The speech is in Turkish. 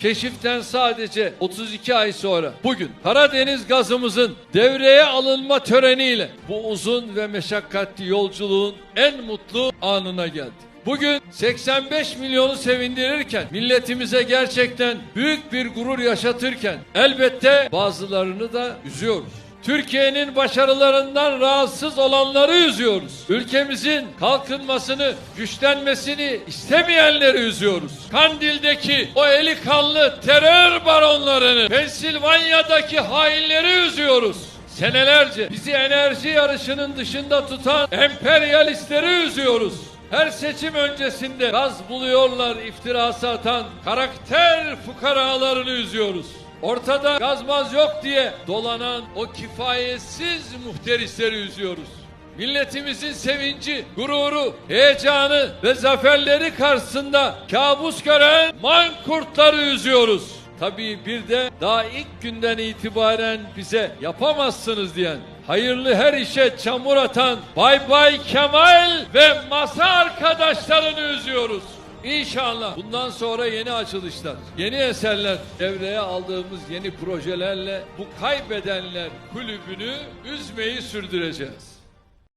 Keşiften sadece 32 ay sonra bugün Karadeniz gazımızın devreye alınma töreniyle bu uzun ve meşakkatli yolculuğun en mutlu anına geldik. Bugün 85 milyonu sevindirirken, milletimize gerçekten büyük bir gurur yaşatırken elbette bazılarını da üzüyoruz. Türkiye'nin başarılarından rahatsız olanları üzüyoruz. Ülkemizin kalkınmasını, güçlenmesini istemeyenleri üzüyoruz. Kandil'deki o eli kanlı terör baronlarını, Pensilvanya'daki hainleri üzüyoruz. Senelerce bizi enerji yarışının dışında tutan emperyalistleri üzüyoruz. Her seçim öncesinde gaz buluyorlar iftirası atan karakter fukaralarını üzüyoruz. Ortada gazmaz yok diye dolanan o kifayetsiz muhterisleri üzüyoruz. Milletimizin sevinci, gururu, heyecanı ve zaferleri karşısında kabus gören mankurtları üzüyoruz. Tabii bir de daha ilk günden itibaren bize yapamazsınız diyen, hayırlı her işe çamur atan Bay Bay Kemal ve masa üzüyoruz. İnşallah bundan sonra yeni açılışlar, yeni eserler, devreye aldığımız yeni projelerle bu kaybedenler kulübünü üzmeyi sürdüreceğiz.